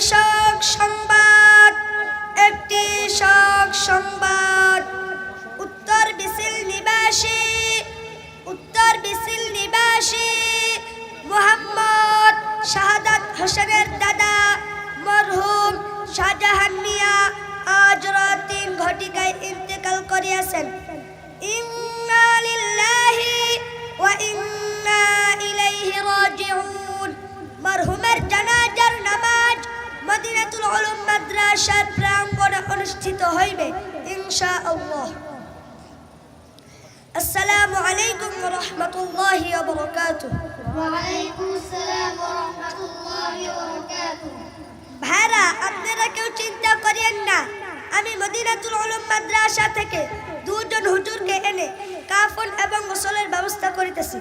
শোক সংবাদ, একটি শোক সংবাদ। উত্তর বিসিল নিবাসী, উত্তর বিসিল নিবাসী, মোহাম্মদ শাহাদাত হোসেনের দাদা মরহুম শাহজাহান মিয়া আজ রাত তিন ঘটিকায় ইন্তেকাল করিয়াছেন। মাদ্রাসার প্রাঙ্গণে অনুষ্ঠিত হইবে ইনশা আল্লাহ আসসালামু আলাইকুম ওয়া রাহমাতুল্লাহি ওয়া বারাকাতুহু ওয়া আলাইকুম আসসালাম ওয়া রাহমাতুল্লাহি ওয়া ভাইরা, আপনারা কেউ চিন্তা করিয়েন না, আমি মদিনাতুল উলুম মাদ্রাসা থেকে দুজন হুজুরকে এনে কাফন এবং গোসলের ব্যবস্থা করিতেছি।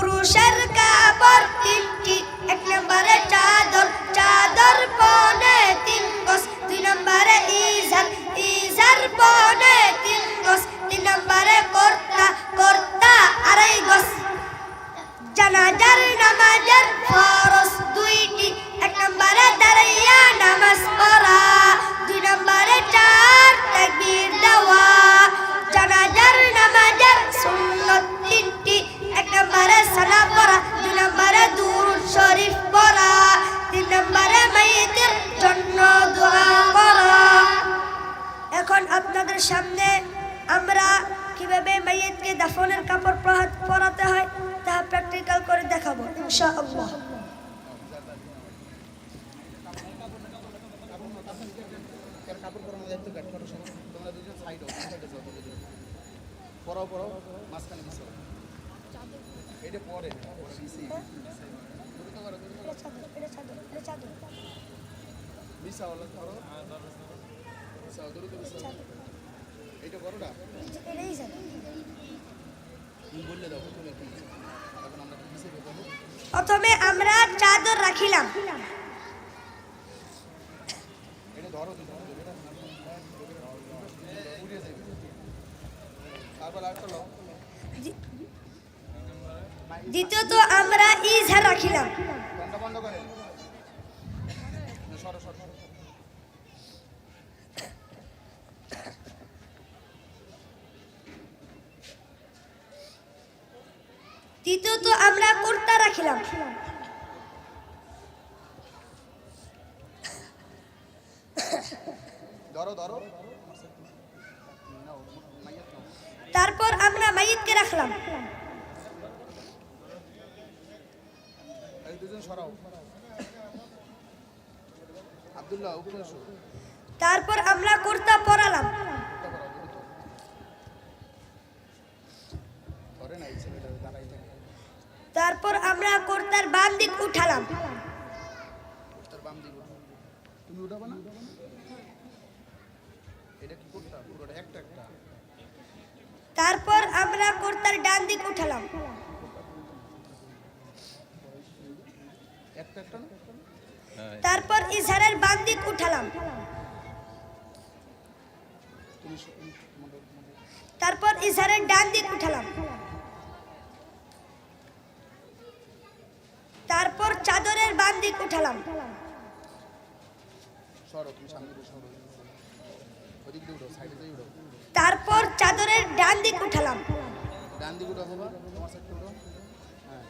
পুরুষের কাপড় তিনটি, এক নম্বরে চাদর চাদর পনে তিন গজ, দুই নম্বরে ইজার ইজার পনে তিন গজ, তিন নম্বরে কর্তা কর্তা আড়াই গজ। জানাজার নামাজের ফরজ দুইটি, এক নম্বরে দাঁড়াইয়া নামাজ পড়া, দুই নম্বরে এখন আপনাদের সামনে আমরা কীভাবে মাইয়েতকে দাফনের কাপড় পরাতে হয় তা প্র্যাকটিক্যাল করে দেখাবো ইনশাআল্লাহ। পরাও পরাও মাঝখানে এটা পরে মিশা হলো ধরো। প্রথমে আমরা চাদর রাখিলাম। দ্বিতীয়ত আমরা ইজহার রাখিলাম। তৃতীয়ত আমরা কর্তা রাখিলাম ধরো ধরো নাও, মাইয়াত নাও। তারপর আমরা মাইয়িতকে রাখলাম এই দুজন সরাও আব্দুল্লাহ উপরে এসো তারপর আমরা কুর্তা পরালাম এটা করো, দ্রুত। ধরে না এই ছেলেটা দাঁড়াই থাকে তারপর আমরা বাম দিক উঠালাম। তার বাম দিকে উঠো। তুমি উঠাবো না? এটা কি করতে? পুরোটা একটা একটা। তারপর আমরা কুর্তার ডান দিক উঠালাম। তারপর ইজহারের বাম দিক উঠালাম। তারপর ইজহারের ডান দিক উঠালাম তারপর চাদরের বাম দিক উঠালাম সরো তুমি সামনে দিয়ে সরো ওদিক দিয়ে উঠো সাইডে দিয়ে উঠালাম তারপর চাদরের ডান দিক উঠালাম। হ্যাঁ।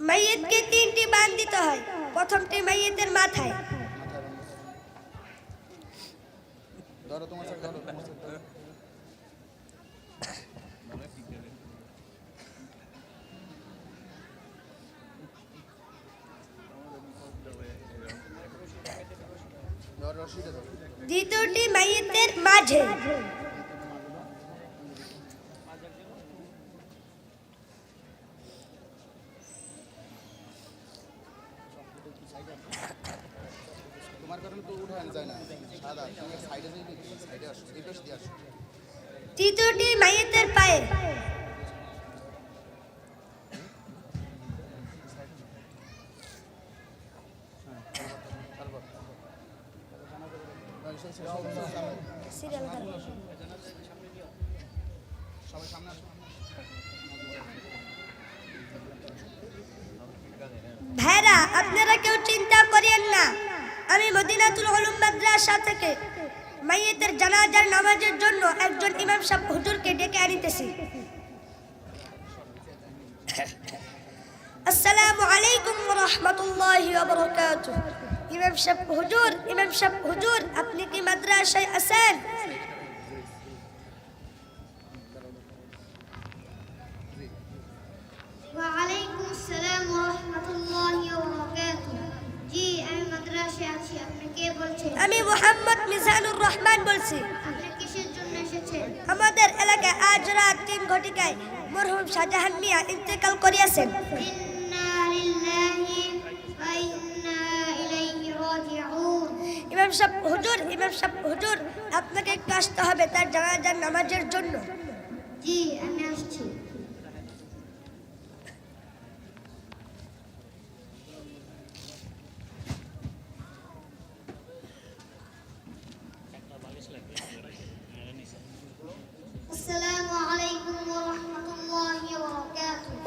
মাইয়েতকে তিনটি বান দিতে হয়। প্রথমটি মাইয়েতের মাথায়। ধরো তোমার ধরো তোমার সাইড ধরো ধর রশিটা ধরো দ্বিতীয়টি মাইয়েতের মাঝে তোমার কারণে তো উঠানো যায় না সাদা তুমি সাইডে দিয়ে সাইডে আসো এই পাশ দিয়ে মাঝে তৃতীয়টি মাইয়েতের পায়ে। সবাই ভাইরা, আপনারা কেউ আমি মদিনাতুল উলুম মাদ্রাসা থেকে মাইয়েতের জানাজার নামাজের জন্য একজন ইমাম সাহেব হুজুরকে ডেকে আনিতেছি। আসসালামু আলাইকুম রাহমাতুল্লাহি ইমাম সাহেব, হুজুর, ইমাম সাহেব, হুজুর, আপনি কি মাদ্রাসায় আছেন? আমি মাদ্রাসায় মোহাম্মদ মিজানুর রহমান বলছি। কিসের জন্য এসেছেন আমাদের এলাকায় আজ রাত তিন ঘটিকায় মরহুম শাহজাহান মিয়া ইন্তেকাল করিয়াছেন। ইমাম সাহেব, হুজুর, ইমাম সাহেব, হুজুর, আপনাকে একটু আসতে হবে তার জানাজার নামাজের জন্য। জি, আমি আসছি।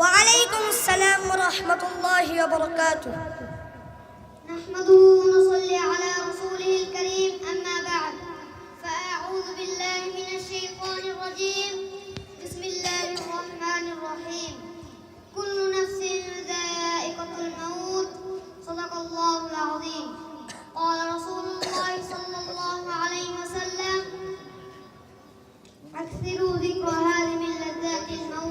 وعليكم السلام ورحمة الله وبركاته. نحمده ونصلي على رسوله الكريم أما بعد فأعوذ بالله من الشيطان الرجيم. بسم الله الرحمن الرحيم. كل نفس ذائقة الموت. صدق الله العظيم. قال رسول الله صلى الله عليه وسلم أكثروا ذكر هذه من لذات الموت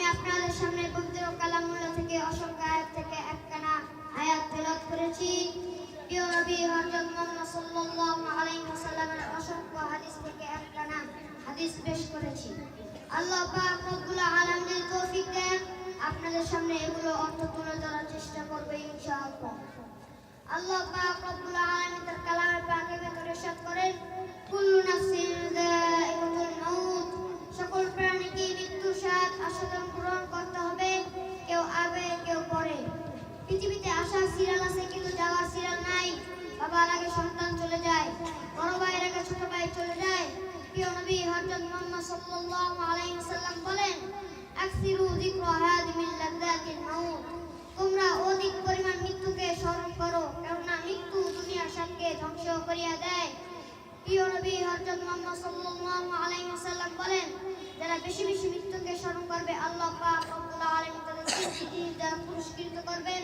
আমি আপনাদের সামনে পবিত্র কালামুল্লাহ থেকে অসংখ্য আয়াত থেকে একখানা আয়াত তেলাওয়াত করেছি। প্রিয় নবী হযরত মুহাম্মদ সাল্লাল্লাহু আলাইহি ওয়াসাল্লামের অসংখ্য হাদিস থেকে একখানা হাদিস পেশ করেছি। আল্লাহ পাক রব্বুল আলামিনের তৌফিক দেন। আপনাদের সামনে এগুলো অর্থ তুলে ধরার চেষ্টা করবে ইনশাআল্লাহ। আল্লাহ পাক রব্বুল আলামিন তার কালামে পাকের ভেতরে ইরশাদ করেন, কুল্লু নাফসিন আসার সিরিয়াল আছে, কিন্তু যাওয়ার সিরিয়াল নাই। বাবার আগে সন্তান চলে যায়, বড় ভাইয়ের আগে ছোট ভাই চলে যায়। প্রিয় নবী হযরত মুহাম্মদ সাল্লাল্লাহু আলাইহি ওয়াসাল্লাম বলেন, আকসিরু যিকরা হাদি মিন লাযযাতিল মাউত। তোমরা অধিক পরিমাণ মৃত্যুকে স্মরণ করো, কেননা মৃত্যু দুনিয়ার সবকে ধ্বংস করিয়া দেয়। প্রিয় নবী হযরত মুহাম্মদ সাল্লাল্লাহু আলাইহি ওয়াসাল্লাম বলেন, যারা বেশি বেশি মৃত্যুকে স্মরণ করবে, আল্লাহ পাক রব্বুল আলামিন তাদের তিনটি জিনিস দ্বারা পুরস্কৃত করবেন।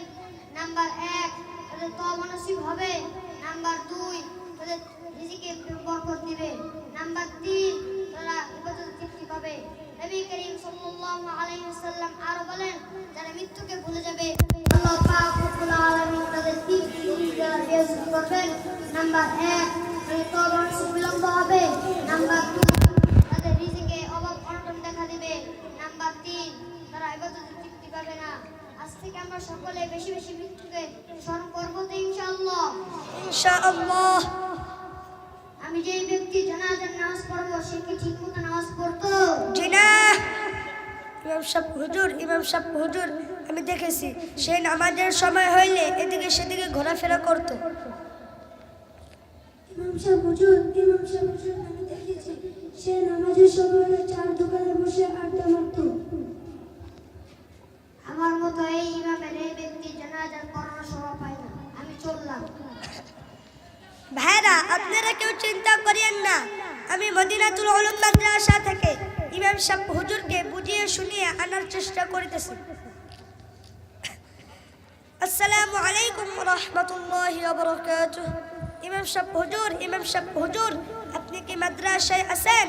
নাম্বার এক তাদের তওবা নসিব হবে। নাম্বার দুই তাদের রিজিকে বরকত দিবে। নাম্বার তিন তারা ইবাদত তৃপ্তি পাবে। নবী করিম সাল্লাল্লাহু আলাইহি ওয়াসাল্লাম আরও বলেন, যারা মৃত্যুকে ভুলে যাবে, আল্লাহ পাক রব্বুল আলামিন তাদের দ্বারা করবেন? নাম্বার এক তাদের তওবা নসিব বিলম্ব হবে। নাম্বার দুই, তাদের রিজিকে অভাব অনটন দেখা দিবে। নাম্বার তিন, তারা ইবাদতে তৃপ্তি পাবে না। আজ থেকে আমরা সকলে বেশি বেশি মৃত্যুকে স্মরণ করব তো ইনশাআল্লাহ। ইনশাআল্লাহ। আমি যেই ব্যক্তি জানাজার নামাজ পড়ব সে কি ঠিক মতো নামাজ পড়তো? জি না। ইমাম সাহেব হুজুর ইমাম সাহেব হুজুর আমি দেখেছি। সে নামাজের সময় হইলে এদিকে সেদিকে ঘোরাফেরা করতো। ইমাম সাহেব হুজুর ইমাম সাহেব হুজুর আমি দেখেছি। সে নামাজের সময় চার দোকানে বসে আড্ডা মারত। আমার মতো এই ইমামের এই ব্যক্তি জানাজার পড়ানোর সময় পায় না। আমি চললাম। ভাইরা আপনারা কেউ চিন্তা করিয়েন না। আমি মদিনাতুল উলুম মাদ্রাসা থেকে ইমাম সাহেব হুজুরকে বুঝিয়ে শুনিয়ে আনার চেষ্টা করিতেছি। আসসালামু আলাইকুম ওয়া রাহমাতুল্লাহি ওয়া বারাকাতুহু। ইমাম সাহেব হুজুর ইমাম সাহেব হুজুর আপনি কি মাদ্রাসায় আছেন?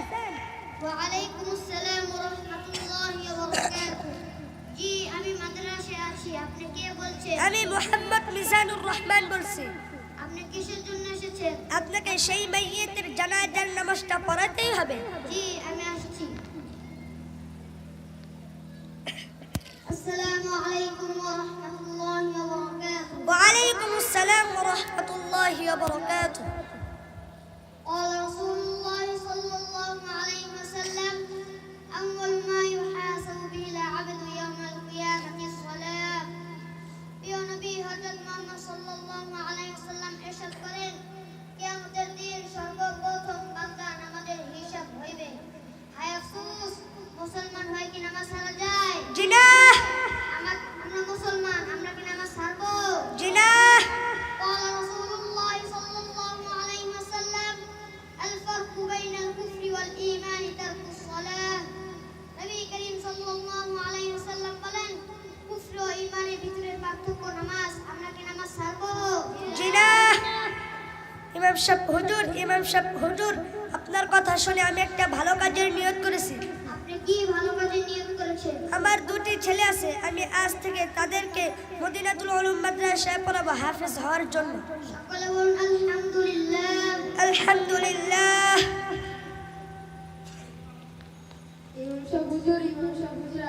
ওয়ালাইকুম আসসালাম ওয়া রাহমাতুল্লাহি ওয়া বারাকাতুহু। আমি মোহাম্মদ মিজানুর রহমান বলছি আপনি কিসের জন্য এসেছেন আপনাকে সেই মাইয়েতের জানাজার নামাজটা পড়াতেই হবে জি আমি আসছি আসসালামু আলাইকুম ওয়া রাহমাতুল্লাহি ওয়া বারাকাতুহু وعليكم السلام ورحمة الله وبركاته قال رسول الله صلى الله عليه وسلم أول ما يحاسب সাহেব হুজুর ইমাম সাহেব হুজুর আপনার কথা শুনে আমি একটা ভালো কাজের নিয়ত করেছি। আপনি কি ভালো কাজে নিয়োগ করেছেন? আমার দুটি ছেলে আছে আমি আজ থেকে তাদেরকে মদিনাতুল উলুম মাদ্রাসায় পড়াবো হাফেজ হওয়ার জন্য। সকলে বলুন আলহামদুলিল্লাহ। আলহামদুলিল্লাহ। ইমাম সাহেব হুজুর ইমাম সাহেব হুজুর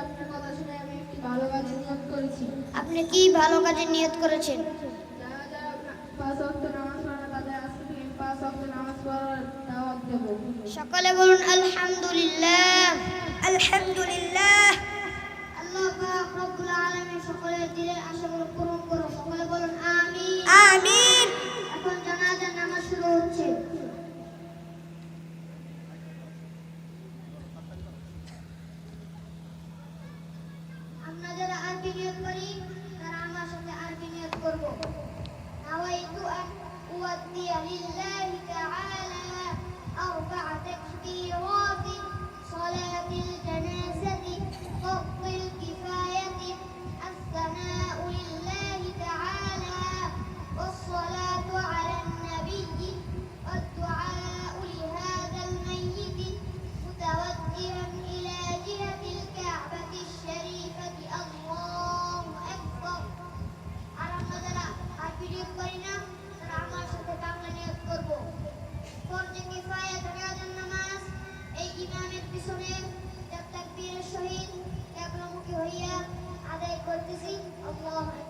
সকলে বলুন আলহামদুলিল্লাহ। আলহামদুলিল্লাহ। আল্লাহ সকলের দিলের আশা পূরণ 또